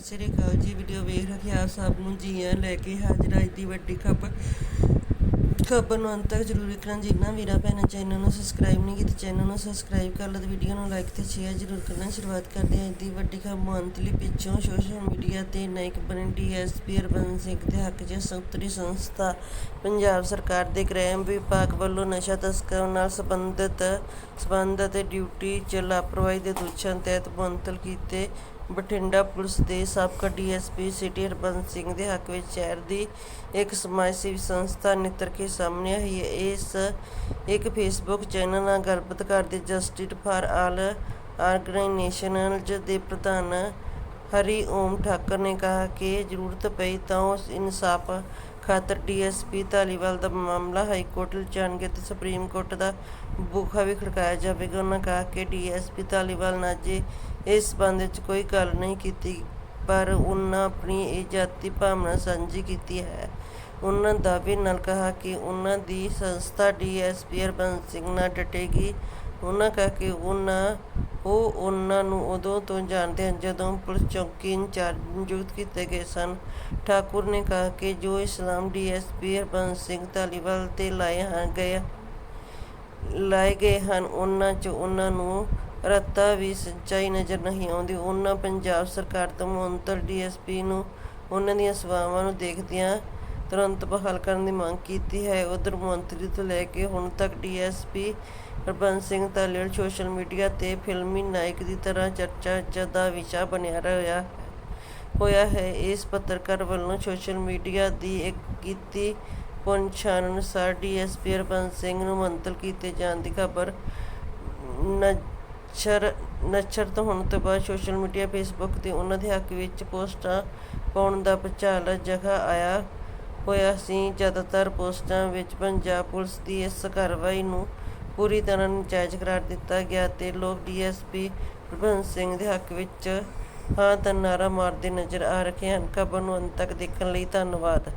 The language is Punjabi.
ਸਤਿ ਸ੍ਰੀ ਅਕਾਲ ਜੀ ਵੀਡੀਓ ਵੇਖ ਰਹੇ ਆਪ ਸਭ ਨੂੰ ਜੀ ਲੈ ਕੇ ਹਾਜ਼ਰ ਅੱਜ ਦੀ ਵੱਡੀ ਖਬਰ ਖਬਰ ਨੂੰ ਅੰਤ ਤੱਕ ਜ਼ਰੂਰ ਵੇਖਣਾ ਜਿਨ੍ਹਾਂ ਵੀਰਾਂ ਭੈਣਾਂ ਚੈਨਲ ਨੂੰ ਸਬਸਕ੍ਰਾਈਬ ਨਹੀਂ ਕੀਤਾ, ਚੈਨਲ ਨੂੰ ਸਬਸਕ੍ਰਾਈਬ ਕਰ ਲਓ ਤੇ ਵੀਡੀਓ ਨੂੰ ਲਾਈਕ ਤੇ ਸ਼ੇਅਰ ਜ਼ਰੂਰ ਕਰਨਾ। ਸ਼ੁਰੂਆਤ ਕਰਦੇ ਹਾਂ ਅੱਜ ਦੀ ਵੱਡੀ ਖਬਰ ਮੰਤਲੀ ਪਿੱਛੋਂ ਸੋਸ਼ਲ ਮੀਡੀਆ ਤੇ ਨਾਇਕ ਬਣੇ ਡੀਐਸਪੀ ਹਰਬੰਸ ਸਿੰਘ ਦੇ ਹੱਕ 'ਚ ਸੰਤਰੀ ਸੰਸਥਾ ਪੰਜਾਬ ਸਰਕਾਰ ਦੇ ਗ੍ਰਹਿ ਵਿਭਾਗ ਵੱਲੋਂ ਨਸ਼ਾ ਤਸਕਰਾਂ ਨਾਲ ਸੰਬੰਧਿਤ ਸਬੰਧ ਅਤੇ ਡਿਊਟੀ 'ਚ ਲਾਪਰਵਾਹੀ ਦੇ ਦੋਸ਼ਾਂ ਤਹਿਤ ਮੁਅੱਤਲ ਕੀਤੇ ਬਠਿੰਡਾ ਪੁਲਿਸ ਦੇ ਸਾਬਕਾ ਡੀਐਸਪੀ ਸਿਟੀ ਹਰਬੰਸ ਸਿੰਘ ਦੇ ਹੱਕ ਵਿੱਚ ਸ਼ਹਿਰ ਦੀ ਇੱਕ ਸਮਾਜ ਸੇਵੀ ਸੰਸਥਾ ਨਿੱਤਰ ਕੇ ਸਾਹਮਣੇ ਆਈ ਹੈ। ਇਸ ਇੱਕ ਫੇਸਬੁੱਕ ਚੈਨਲ ਨਾਲ ਗੱਲਬਾਤ ਕਰਦੇ ਜਸਟਿਸ ਫਾਰ ਆਲ ਆਰਗੇਨਾਈਜੇਸ਼ਨਲ ਦੇ ਪ੍ਰਧਾਨ ਹਰੀ ਓਮ ਠਾਕਰ ਨੇ ਕਿਹਾ ਕਿ ਜ਼ਰੂਰਤ ਪਈ ਤਾਂ ਉਸ ਇਨਸਾਫ ਖਾਤਰ ਡੀਐਸਪੀ ਧਾਲੀਵਾਲ ਦਾ ਮਾਮਲਾ ਹਾਈ ਕੋਰਟ ਲਿਜਾਣਗੇ ਤੇ ਸੁਪਰੀਮ ਕੋਰਟ ਦਾ ਬੂਖਾ ਵੀ ਖੜਕਾਇਆ ਜਾਵੇਗਾ। ਉਹਨਾਂ ਕਹਾ ਕਿ ਡੀਐਸਪੀ ਧਾਲੀਵਾਲ ਨਾਲ ਜੇ ਇਸ ਸੰਬੰਧ ਵਿੱਚ ਕੋਈ ਗੱਲ ਨਹੀਂ ਕੀਤੀ, ਪਰ ਉਹਨਾਂ ਆਪਣੀ ਇਹ ਜਾਤੀ ਭਾਵਨਾ ਸਾਂਝੀ ਕੀਤੀ ਹੈ। ਉਹਨਾਂ ਦਾਅਵੇ ਨਾਲ ਕਿਹਾ ਕਿ ਉਹਨਾਂ ਦੀ ਸੰਸਥਾ ਡੀਐਸਪੀ ਹਰਬੰਸ ਸਿੰਘ ਨਾਲ ਡਟੇਗੀ। ਉਹਨਾਂ ਕਿਹਾ ਕਿ ਉਹਨਾਂ, ਉਹ ਉਹਨਾਂ ਨੂੰ ਉਦੋਂ ਤੋਂ ਜਾਣਦੇ ਹਨ ਜਦੋਂ ਪੁਲਿਸ ਚੌਕੀ ਇੰਚਾਰਜ ਨਿਯੁਕਤ ਕੀਤੇ ਗਏ ਸਨ। ਠਾਕੁਰ ਨੇ ਕਿਹਾ ਕਿ ਜੋ ਇਸਲਾਮ ਡੀਐਸਪੀ ਹਰਬੰਸ ਸਿੰਘ ਧਾਲੀਵਾਲ ਤੇ ਲਾਏ ਗਏ ਲਾਏ ਗਏ ਹਨ, ਉਹਨਾਂ 'ਚ ਉਹਨਾਂ ਨੂੰ ਰਤਾ ਵੀ ਸੱਚਾਈ ਨਜ਼ਰ ਨਹੀਂ ਆਉਂਦੀ। ਉਹਨਾਂ ਪੰਜਾਬ ਸਰਕਾਰ ਤੋਂ ਮੁਅੱਤਲ ਡੀਐਸਪੀ ਨੂੰ ਉਹਨਾਂ ਦੀਆਂ ਸੇਵਾਵਾਂ ਨੂੰ ਦੇਖਦਿਆਂ ਤੁਰੰਤ ਬਹਾਲ ਕਰਨ ਦੀ ਮੰਗ ਕੀਤੀ ਹੈ। ਉਧਰ ਮੰਤਰੀ ਤੋਂ ਲੈ ਕੇ ਹੁਣ ਤੱਕ DSP Harbans Singh Dhaliwal social media ਤੇ ਫਿਲਮੀ ਨਾਇਕ ਦੀ ਤਰ੍ਹਾਂ ਚਰਚਾ ਦਾ ਵਿਸ਼ਾ ਬਣਿਆ ਰਿਹਾ ਹੋਇਆ ਹੈ। ਇਸ ਪੱਤਰਕਾਰ ਵੱਲੋਂ ਸੋਸ਼ਲ ਮੀਡੀਆ ਦੀ ਇੱਕ ਕੀਤੀ ਪਛਾਣ ਅਨੁਸਾਰ ਡੀਐਸਪੀ ਹਰਬੰਸ ਸਿੰਘ ਨੂੰ ਮੁਅੱਤਲ ਕੀਤੇ ਜਾਣ ਦੀ ਖਬਰ ਨਸ਼ਰ ਨਸ਼ਰਤ ਹੋਣ ਤੋਂ ਬਾਅਦ ਸੋਸ਼ਲ ਮੀਡੀਆ ਫੇਸਬੁੱਕ ਤੇ ਉਹਨਾਂ ਦੇ ਹੱਕ ਵਿੱਚ ਪੋਸਟਾਂ ਪਾਉਣ ਦਾ ਭੁਚਾਲ ਜਗ੍ਹਾ ਆਇਆ ਹੋਇਆ ਸੀ। ਜ਼ਿਆਦਾਤਰ ਪੋਸਟਾਂ ਵਿੱਚ ਪੰਜਾਬ ਪੁਲਿਸ ਦੀ ਇਸ ਕਾਰਵਾਈ ਨੂੰ ਪੂਰੀ ਤਰ੍ਹਾਂ ਨਜਾਇਜ਼ ਕਰਾਰ ਦਿੱਤਾ ਗਿਆ ਤੇ ਲੋਕ ਡੀਐਸਪੀ ਹਰਬੰਸ ਸਿੰਘ ਦੇ ਹੱਕ ਵਿੱਚ ਹਾਂ ਦਾ ਨਾਰਾ ਮਾਰਦੇ ਨਜ਼ਰ ਆ ਰਹੇ ਹਨ। ਖਬਰ ਨੂੰ ਅੰਤ ਤੱਕ ਦੇਖਣ ਲਈ ਧੰਨਵਾਦ।